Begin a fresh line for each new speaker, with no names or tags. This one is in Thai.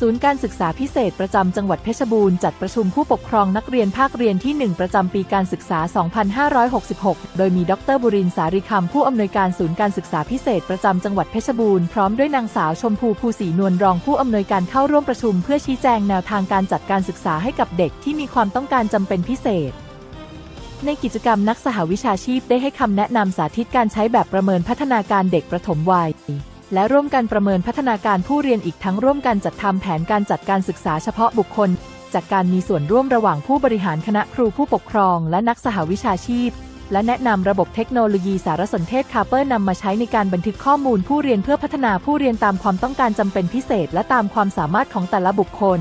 ศูนย์การศึกษาพิเศษประจำจังหวัดเพชรบูรณ์จัดประชุมผู้ปกครองนักเรียนภาคเรียนที่ 1 ประจำปีการศึกษา 2566 โดยมีดรบุรินทร์สาริคำผู้อำนวยการศูนย์การศึกษาพิเศษประจำจังหวัดเพชรบูรณ์พร้อมด้วยนางสาวชมพูภูศรีนวลรองผู้อำนวยการเข้าร่วมประชุมเพื่อชี้แจงแนวทางการจัดการศึกษาให้กับเด็กที่มีความต้องการจำเป็นพิเศษในกิจกรรมนักสหวิชาชีพได้ให้คำแนะนำสาธิตการใช้แบบประเมินพัฒนาการเด็กประถมวัย และร่วมกันประเมินพัฒนาการผู้เรียนอีกทั้งร่วมกันจัดทำแผนการจัดการศึกษาเฉพาะบุคคล จากการมีส่วนร่วมระหว่างผู้บริหารคณะครูผู้ปกครอง และนักสหวิชาชีพ และแนะนำระบบเทคโนโลยีสารสนเทศคาเปอร์นำมาใช้ในการบันทึกข้อมูลผู้เรียนเพื่อพัฒนาผู้เรียนตามความต้องการจำเป็นพิเศษ และตามความสามารถของแต่ละบุคคล